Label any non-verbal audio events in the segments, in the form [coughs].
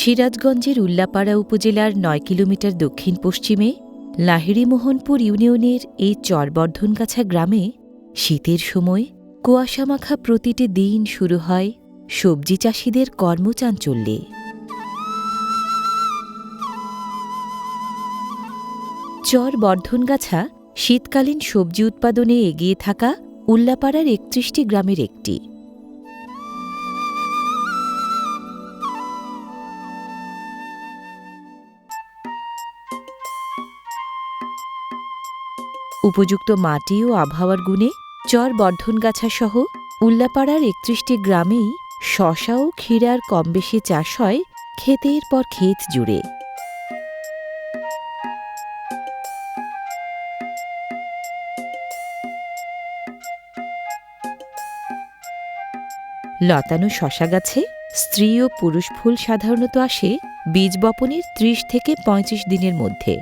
সিরাজগঞ্জের উল্লাপাড়া উপজেলার নয় কিলোমিটার দক্ষিণ পশ্চিমে লাহিড়িমোহনপুর ইউনিয়নের এই চরবর্ধনগাছা গ্রামে শীতের সময় কুয়াশামাখা প্রতিটি দিন শুরু হয় সবজি চাষিদের কর্মচাঞ্চল্যে। চর বর্ধনগাছা শীতকালীন সবজি উৎপাদনে এগিয়ে থাকা উল্লাপাড়ার একত্রিশটি গ্রামের একটি। উপযুক্ত মাটি ও আবহাওয়ার গুণে চর বর্ধনগাছা সহ উল্লাপাড়ার একত্রিশটি গ্রামেই শশা ও ক্ষীরার কম বেশি চাষ হয় ক্ষেতের পর ক্ষেত জুড়ে। লতানো শশা গাছে স্ত্রী ও পুরুষ ফুল সাধারণত আসে বীজ বপনের ত্রিশ থেকে পঁয়ত্রিশ দিনের মধ্যে।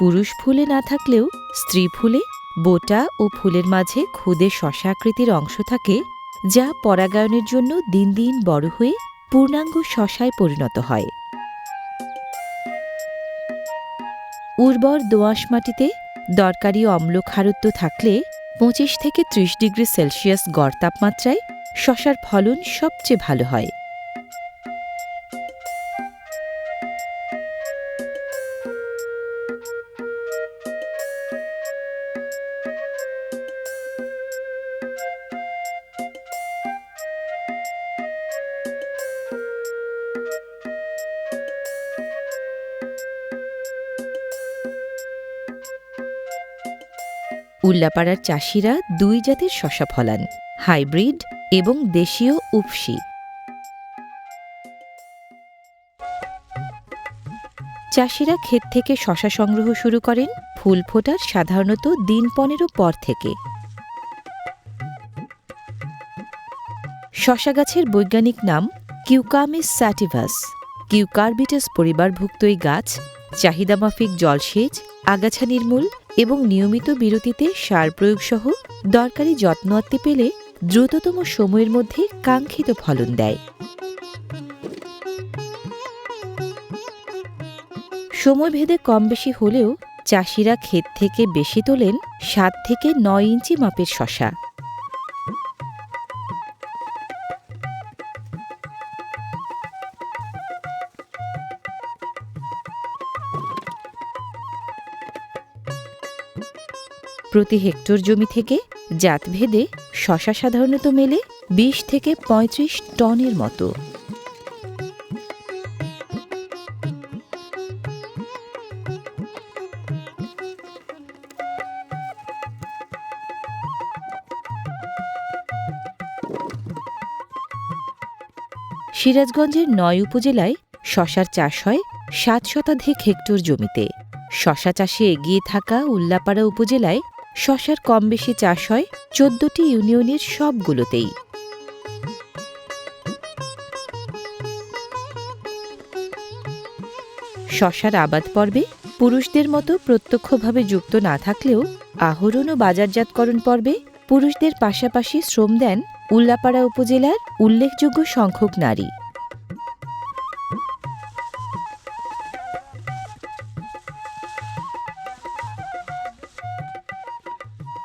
পুরুষ ফুলে না থাকলেও স্ত্রী ফুলে, বোটা ও ফুলের মাঝে খুদে শশাকৃতির অংশ থাকে, যা পরাগায়নের জন্য দিন দিন বড় হয়ে পূর্ণাঙ্গ শশায় পরিণত হয়। উর্বর দোআঁশ মাটিতে দরকারি অম্ল খারত্ব থাকলে পঁচিশ থেকে ত্রিশ ডিগ্রি সেলসিয়াস গড় তাপমাত্রায় শশার ফলন সবচেয়ে ভালো হয়। উল্লাপাড়ার চাষিরা দুই জাতের শশা ফলান, হাইব্রিড এবং দেশীয় উপসি চাষিরা ক্ষেত থেকে শশা সংগ্রহ শুরু করেন, ফুল ফোটার সাধারণত দিন পনেরো পর থেকে। শশা গাছের বৈজ্ঞানিক নাম কিউকামিস স্যাটিভাস। কিউকারবিটাস পরিবারভুক্ত এই গাছ চাহিদামাফিক জলসেচ আগাছা নির্মূল এবং নিয়মিত বিরতিতে সার প্রয়োগ সহ দরকারি যত্ন আত্মে পেলে দ্রুততম সময়ের মধ্যে কাঙ্ক্ষিত ফলন দেয়। সময় ভেদে কম বেশি হলেও চাষিরা ক্ষেত থেকে বেশি তোলেন সাত থেকে নয় ইঞ্চি মাপের শশা। প্রতি হেক্টর জমি থেকে জাতভেদে শশা সাধারণত মেলে বিশ থেকে ৩৫ টনের মতো। সিরাজগঞ্জের নয় উপজেলায় শশার চাষ হয় সাত শতাধিক হেক্টর জমিতে। শশা চাষে এগিয়ে থাকা উল্লাপাড়া উপজেলায় শশার কম বেশি চাষ হয় চোদ্দটি ইউনিয়নের সবগুলোতেই। শশার আবাদ পর্বে পুরুষদের মতো প্রত্যক্ষভাবে যুক্ত না থাকলেও আহরণ ও বাজারজাতকরণ পর্বে পুরুষদের পাশাপাশি শ্রম দেন উল্লাপাড়া উপজেলার উল্লেখযোগ্য সংখ্যক নারী।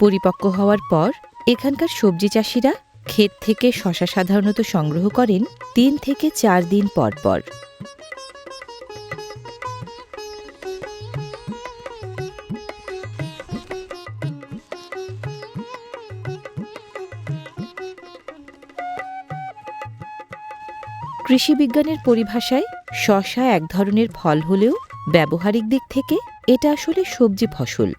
পরিপক্ক হওয়ার পর, এখানকার সবজি চাষিরা ক্ষেত থেকে শশা সাধারণত সংগ্রহ করেন তিন থেকে চার দিন পর পর। কৃষি বিজ্ঞানের পরিভাষায়, শশা এক ধরনের ফল হলেও ব্যবহারিক দিক থেকে এটা আসলে সবজি ফসল।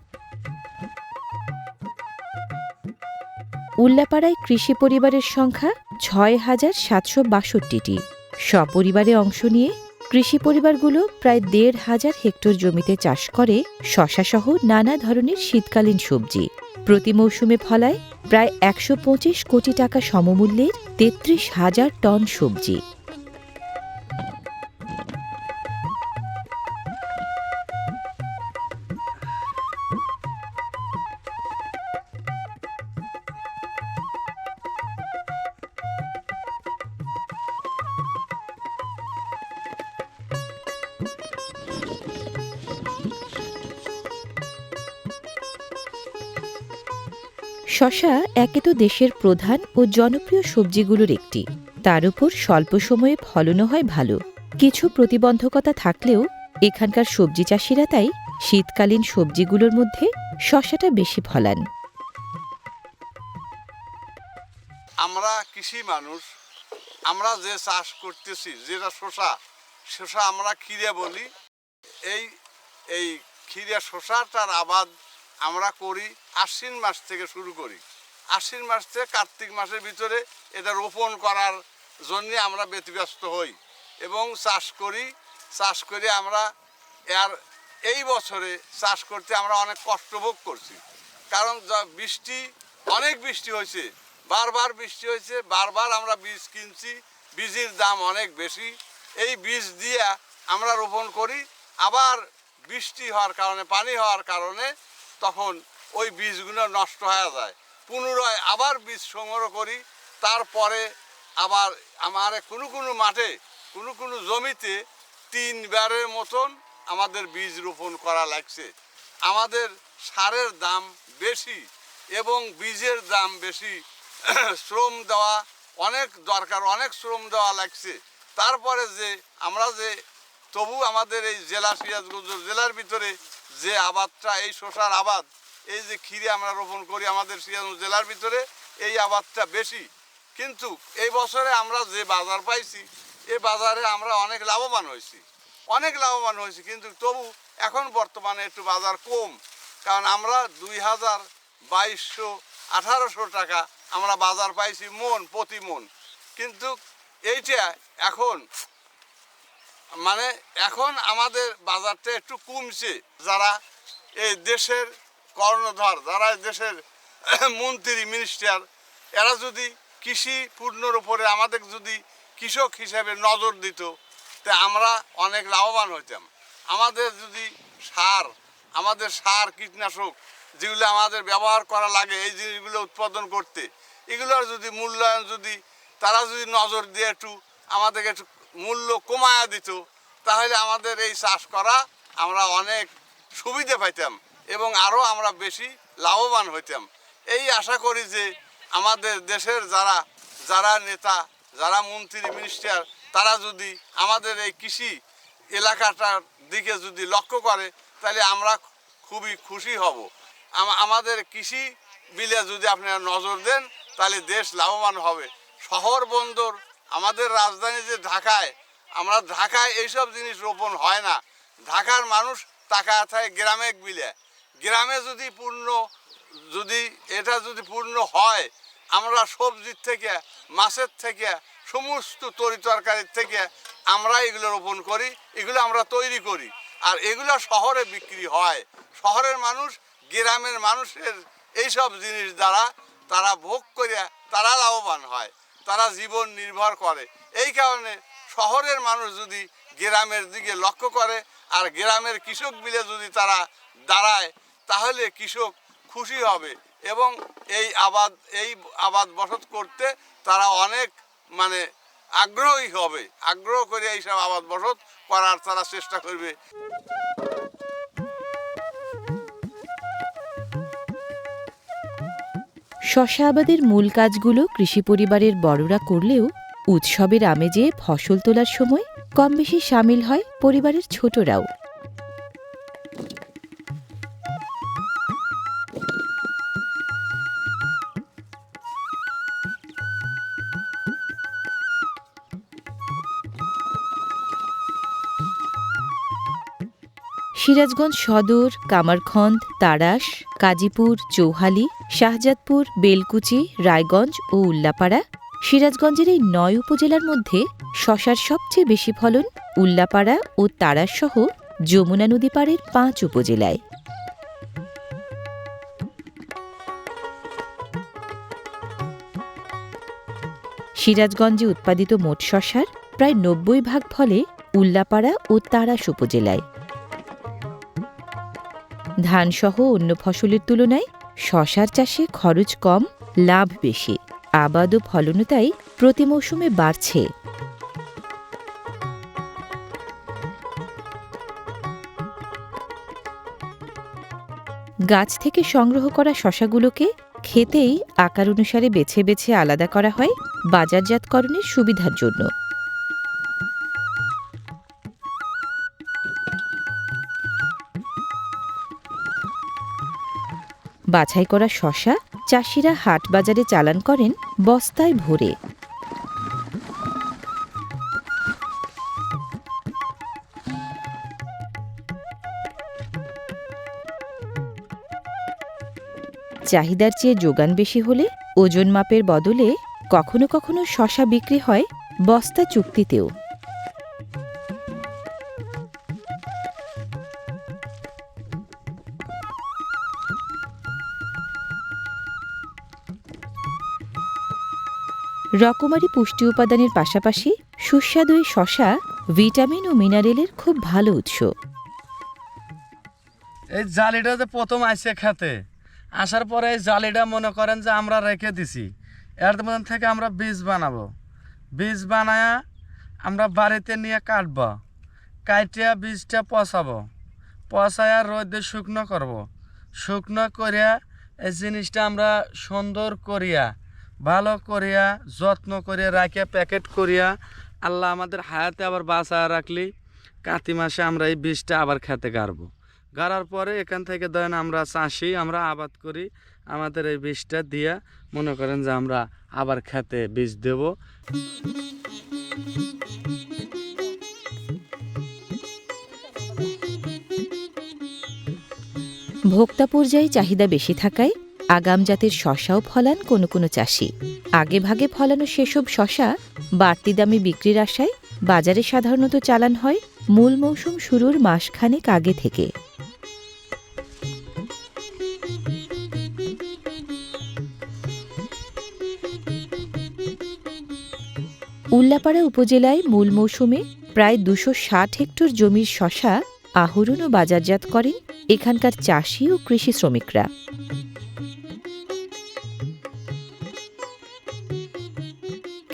উল্লাপাড়ায় কৃষি পরিবারের সংখ্যা ছয় হাজার সাতশো বাষট্টিটি। সপরিবারে অংশ নিয়ে কৃষি পরিবারগুলো প্রায় দেড় হাজার হেক্টর জমিতে চাষ করে শশাসহ নানা ধরনের শীতকালীন সবজি। প্রতি মৌসুমে ফলায় প্রায় একশো পঁচিশ কোটি টাকা সমমূল্যের তেত্রিশ হাজার টন সবজি। শশা একে তো দেশের প্রধান ও জনপ্রিয় সবজিগুলোর একটি। তার উপর স্বল্প সময়ে ফলনও হয় ভালো। কিছু প্রতিবন্ধকতা থাকলেও এখানকার সবজি চাষিরা তাই শীতকালীন সবজিগুলোর মধ্যে শশাটা বেশি ফলান। আমরা কৃষি মানুষ। আমরা যে চাষ করতেছি, যেটা শশা শশা আমরা খিরে বলি। এই এই খিরে শশাটার আবাদ আমরা করি আশ্বিন মাস থেকে শুরু করি। আশ্বিন মাস থেকে কার্তিক মাসের ভিতরে এটা রোপণ করার জন্য আমরা ব্যতিব্যস্ত হই এবং চাষ করি। চাষ করে আমরা এর এই বছরে চাষ করতে আমরা অনেক কষ্ট ভোগ করছি। কারণ বৃষ্টি, অনেক বৃষ্টি হয়েছে। বারবার বৃষ্টি হয়েছে, বারবার আমরা বীজ কিনছি, বীজের দাম অনেক বেশি। এই বীজ দিয়ে আমরা রোপণ করি। আবার বৃষ্টি হওয়ার কারণে, পানি হওয়ার কারণে তখন ওই বীজগুলো নষ্ট হয়ে যায়। পুনরায় আবার বীজ সংগ্রহ করি, তারপরে আবার আমার কোনো কোনো মাঠে, কোনো কোনো জমিতে তিনবারের মতন আমাদের বীজ রোপণ করা লাগছে। আমাদের সারের দাম বেশি এবং বীজের দাম বেশি। শ্রম দেওয়া অনেক দরকার, অনেক শ্রম দেওয়া লাগছে। তারপরে যে আমরা যে, তবু আমাদের এই জেলা সিরাজগঞ্জ জেলার ভিতরে যে আবাদটা, এই শশার আবাদ, এই যে ক্ষীরে আমরা রোপণ করি আমাদের সিরাজগঞ্জ জেলার ভিতরে, এই আবাদটা বেশি। কিন্তু এই বছরে আমরা যে বাজার পাইছি এই বাজারে আমরা অনেক লাভবান হয়েছি। অনেক লাভবান হয়েছি, কিন্তু তবু এখন বর্তমানে একটু বাজার কম। কারণ আমরা দুই হাজার বাইশশো আঠারোশো টাকা আমরা বাজার পাইছি মন, প্রতি মন। কিন্তু এইটা এখন মানে এখন আমাদের বাজারটা একটু কমছে। যারা এই দেশের কর্ণধর, যারা দেশের [coughs] মন্ত্রী মিনিস্টার এরা যদি কৃষি পূর্ণর উপরে আমাদের যদি কৃষক হিসেবে নজর দিত, তা আমরা অনেক লাভবান হইতাম। আমাদের যদি সার, আমাদের সার কীটনাশক যেগুলো আমাদের ব্যবহার করা লাগে, এই জিনিসগুলো উৎপাদন করতে, এগুলোর যদি মূল্যায়ন যদি, তারা যদি নজর দিয়ে একটু আমাদেরকে একটু মূল্য কমায়া দিত, তাহলে আমাদের এই চাষ করা আমরা অনেক সুবিধে পাইতাম এবং আরও আমরা বেশি লাভবান হইতাম। এই আশা করি যে আমাদের দেশের যারা যারা নেতা, যারা মন্ত্রী মিনিস্টার তারা যদি আমাদের এই কৃষি এলাকাটার দিকে যদি লক্ষ্য করে, তাহলে আমরা খুবই খুশি হব। আমাদের কৃষি বিলে যদি আপনারা নজর দেন, তাহলে দেশ লাভবান হবে। শহর বন্দর আমাদের রাজধানী যে ঢাকায়, আমরা ঢাকায় এইসব জিনিস রোপণ হয় না। ঢাকার মানুষ টাকা থাকে গ্রামে বিলে গ্রামে যদি পূর্ণ, যদি এটা যদি পূর্ণ হয়, আমরা সবজির থেকে, মাছের থেকে, সমস্ত তরি তরকারির থেকে আমরা এগুলো রোপণ করি, এগুলো আমরা তৈরি করি। আর এগুলো শহরে বিক্রি হয়। শহরের মানুষ, গ্রামের মানুষের এইসব জিনিস দ্বারা তারা ভোগ করে, তারা লাভবান হয়। তারা জীবন নির্ভর করে। এই কারণে শহরের মানুষ যদি গ্রামের দিকে লক্ষ্য করে আর গ্রামের কৃষক বিলে যদি তারা দাঁড়ায়, তাহলে কৃষক খুশি হবে এবং এই আবাদ এই আবাদ বসত করতে তারা অনেক মানে আগ্রহী হবে। আগ্রহ করে এইসব আবাদ বসত করার তারা চেষ্টা করবে। শশা আবাদের মূল কাজগুলো কৃষি পরিবারের বড়রা করলেও উৎসবের আমেজে ফসল তোলার সময় কম বেশি সামিল হয় পরিবারের ছোটরাও। সিরাজগঞ্জ সদর, কামারখন্দ, তারাস, কাজীপুর, চৌহালি শাহজাদপুর, বেলকুচি, রায়গঞ্জ ও উল্লাপাড়া। সিরাজগঞ্জের এই নয় উপজেলার মধ্যে শশার সবচেয়ে বেশি ফলন উল্লাপাড়া ও তারাস সহ যমুনা নদী পাড়ের পাঁচ উপজেলায়। সিরাজগঞ্জে উৎপাদিত মোট শশার প্রায় নব্বই ভাগ ফলে উল্লাপাড়া ও তারাস উপজেলায়। ধানসহ অন্য ফসলের তুলনায় শশার চাষে খরচ কম, লাভ বেশি। আবাদ ও ফলনও তাই প্রতি মৌসুমে বাড়ছে। গাছ থেকে সংগ্রহ করা শশাগুলোকে খেতেই আকার অনুসারে বেছে বেছে আলাদা করা হয় বাজারজাতকরণের সুবিধার জন্য। বাছাই করা শশা চাষিরা হাট বাজারে চালান করেন বস্তায় ভরে। চাহিদার চেয়ে যোগান বেশি হলে ওজন মাপের বদলে কখনো কখনো শশা বিক্রি হয় বস্তা চুক্তিতেও। রকমারি পুষ্টি উপাদানের পাশাপাশি সুস্বাদু এই শশা ভিটামিন ও মিনারেলের খুব ভালো উৎস। এই জালিটা যে প্রথম আইসে খেতে, আসার পরে এই জালিটা মনে করেন যে আমরা রেখে দিছি। এর মধ্যে থেকে আমরা বীজ বানাবো। বীজ বানায়া আমরা বাড়িতে নিয়ে কাটবো, কাটিয়া বীজটা পচাবো, পচায়া রোদে শুকনো করব। শুকনো করিয়া এই জিনিসটা আমরা সুন্দর করিয়া ভালো করিয়া, যত্ন করিয়া, রাখিয়া প্যাকেট করিয়া আল্লাহ আমাদের হায়াতে আবার বাঁচা রাখলি। কাতি মাসে আমরা এই বীজটা আবার খেতে গাড়বো। গাড়ার পরে এখান থেকে ধরেন আমরা চাষি, আমরা আবাদ করি, আমাদের এই বীজটা দিয়া মনে করেন যে আমরা আবার খেতে বীজ দেব। ভোক্তা পর্যায়ে চাহিদা বেশি থাকায় আগাম জাতের শশাও ফলান কোনো কোনো চাষি। আগে ভাগে ফলানো সেসব শশা বাড়তি দামে বিক্রির আশায় বাজারে সাধারণত চালান হয় মূল মৌসুম শুরুর মাসখানেক আগে থেকে। উল্লাপাড়া উপজেলায় মূল মৌসুমে প্রায় দুশো ষাট হেক্টর জমির শশা আহরণ ও বাজারজাত করেন এখানকার চাষি ও কৃষি শ্রমিকরা।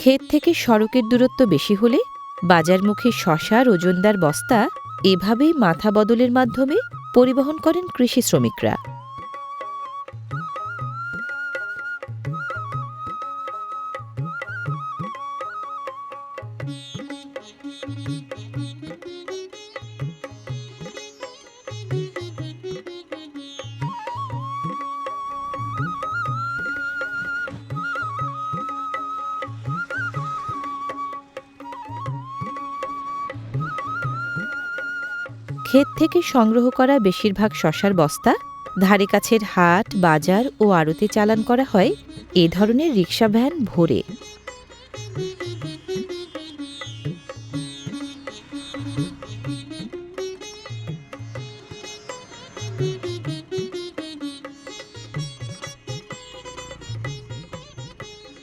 ক্ষেত থেকে সড়কের দূরত্ব বেশি হলে বাজারমুখী শশার ওজনদার বস্তা এভাবেই মাথা বদলের মাধ্যমে পরিবহন করেন কৃষি শ্রমিকরা। ক্ষেত থেকে সংগ্রহ করা বেশিরভাগ শশার বস্তা, ধারে কাছের হাট, বাজার ও আড়তে চালান করা হয় এ ধরনের রিক্সা ভ্যান ভরে।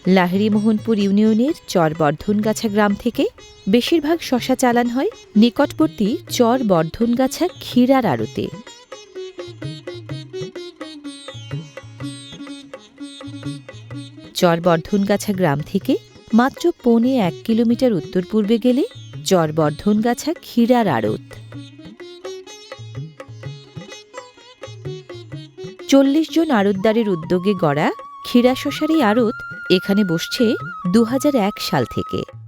লাহিড়িমোহনপুর ইউনিয়নের চর বর্ধনগাছা গ্রাম থেকে বেশিরভাগ শশা চালান হয় নিকটবর্তী চর বর্ধনগাছা ক্ষীরার আড়তে। চর বর্ধনগাছা গ্রাম থেকে মাত্র পৌনে এক কিলোমিটার উত্তর পূর্বে গেলে চর বর্ধনগাছা ক্ষীরার আড়ত। চল্লিশ জন আড়তদারের উদ্যোগে গড়া ক্ষীরা শশার আড়ত এখানে বসছে দু হাজার এক সাল থেকে।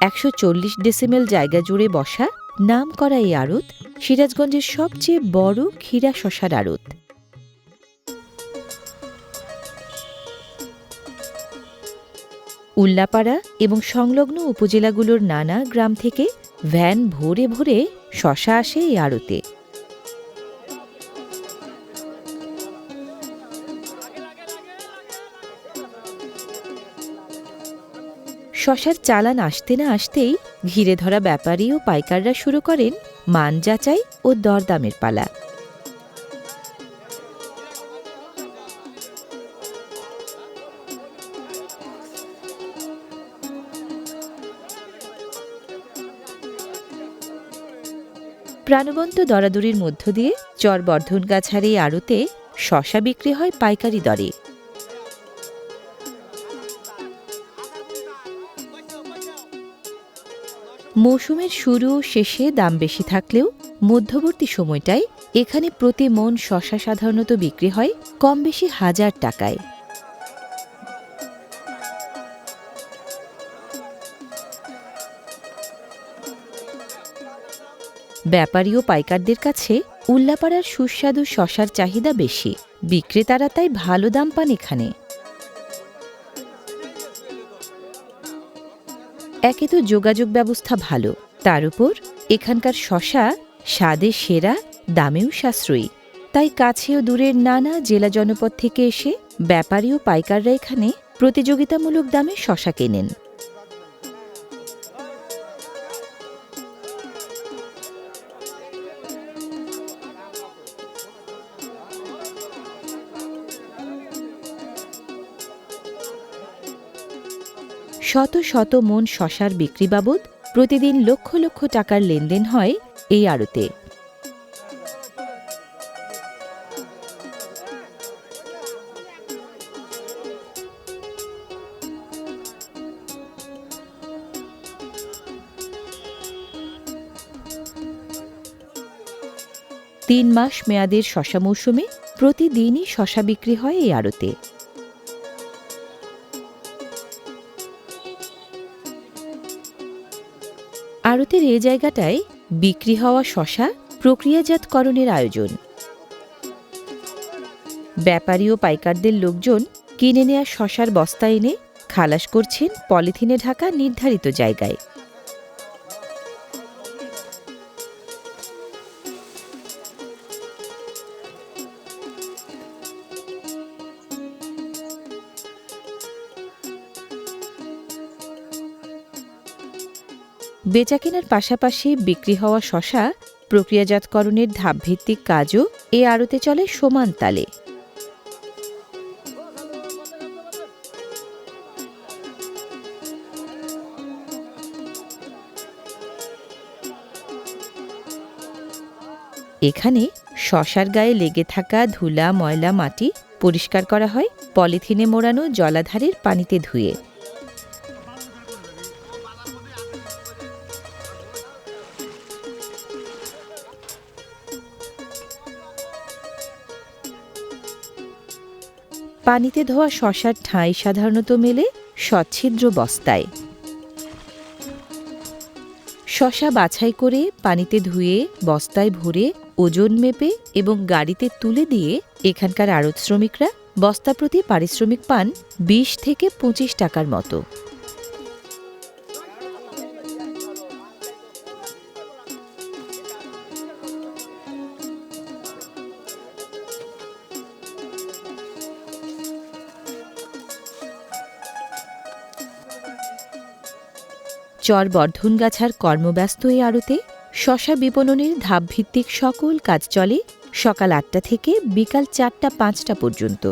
একশো চল্লিশ ডেসিমেল জায়গা জুড়ে বসা নাম করা এই আড়ত সিরাজগঞ্জের সবচেয়ে বড় ক্ষীরা শশার আড়ত। উল্লাপাড়া এবং সংলগ্ন উপজেলাগুলোর নানা গ্রাম থেকে ভ্যান ভরে ভরে শশা আসে এই আড়তে। শশার চালান আসতে না আসতেই ঘিরে ধরা ব্যাপারী ও পাইকাররা শুরু করেন মান যাচাই ও দরদামের পালা। প্রাণবন্ত দরাদরির মধ্য দিয়ে চর বর্ধনগাছার এই আড়তে শশা বিক্রি হয় পাইকারি দরে। মৌসুমের শুরু, শেষে দাম বেশি থাকলেও মধ্যবর্তী সময়টায় এখানে প্রতি মন শশা সাধারণত বিক্রি হয় কম বেশি হাজার টাকায়। ব্যাপারী ও পাইকারদের কাছে উল্লাপাড়ার সুস্বাদু শশার চাহিদা বেশি। বিক্রেতারা তাই ভালো দাম পান এখানে। একে তো যোগাযোগ ব্যবস্থা ভালো। তার উপর এখানকার শশা স্বাদে সেরা, দামেও সাশ্রয়ী। তাই কাছে ও দূরের নানা জেলা জনপদ থেকে এসে ব্যাপারী ও পাইকাররা এখানে প্রতিযোগিতামূলক দামে শশা কেনেন। শত শত মন শশার বিক্রি বাবদ প্রতিদিন লক্ষ লক্ষ টাকার লেনদেন হয় এই আড়তে। তিন মাস মেয়াদের শশা মৌসুমে প্রতিদিনই শশা বিক্রি হয় এই আড়তে। আড়তের এ জায়গাটায় বিক্রি হওয়া শশা প্রক্রিয়াজাতকরণের আয়োজন। ব্যাপারী ও পাইকারদের লোকজন কিনে নেয়া শশার বস্তা এনে খালাস করছেন পলিথিনে ঢাকা নির্ধারিত জায়গায়। বেচাকেনার পাশাপাশি বিক্রি হওয়া শশা প্রক্রিয়াজাতকরণের ধাপভিত্তিক কাজও এ আড়তে চলে সমান তালে। এখানে শশার গায়ে লেগে থাকা ধুলা, ময়লা, মাটি পরিষ্কার করা হয়, পলিথিনে মোড়ানো জলাধারের পানিতে ধুয়ে। পানিতে ধোয়া শশার ঠাঁই সাধারণত মেলে সচ্ছিদ্র বস্তায়। শশা বাছাই করে পানিতে ধুয়ে বস্তায় ভরে ওজন মেপে এবং গাড়িতে তুলে দিয়ে এখানকার আড়ত শ্রমিকরা বস্তা প্রতি পারিশ্রমিক পান বিশ থেকে পঁচিশ টাকার মতো। চর বর্ধনগাছার কর্মব্যস্ত এই আড়তে শশা বিপণনের ধাপভিত্তিক সকল কাজ চলে সকাল আটটা থেকে বিকাল চারটা পাঁচটা পর্যন্ত।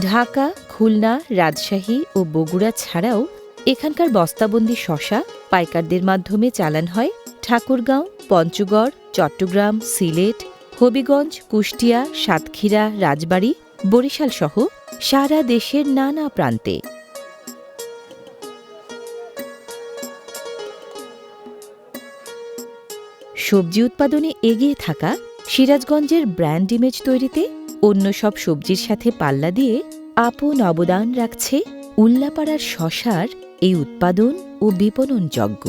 ঢাকা, খুলনা, রাজশাহী ও বগুড়া ছাড়াও এখানকার বস্তাবন্দি শশা পাইকারদের মাধ্যমে চালান হয় ঠাকুরগাঁও, পঞ্চগড়, চট্টগ্রাম, সিলেট, হবিগঞ্জ, কুষ্টিয়া, সাতক্ষীরা, রাজবাড়ী বরিশাল সহ সারা দেশের নানা প্রান্তে। সবজি উৎপাদনে এগিয়ে থাকা সিরাজগঞ্জের ব্র্যান্ড ইমেজ তৈরিতে অন্য সব সবজির সাথে পাল্লা দিয়ে আপন অবদান রাখছে উল্লাপাড়ার শশার এই উৎপাদন ও বিপণন যজ্ঞ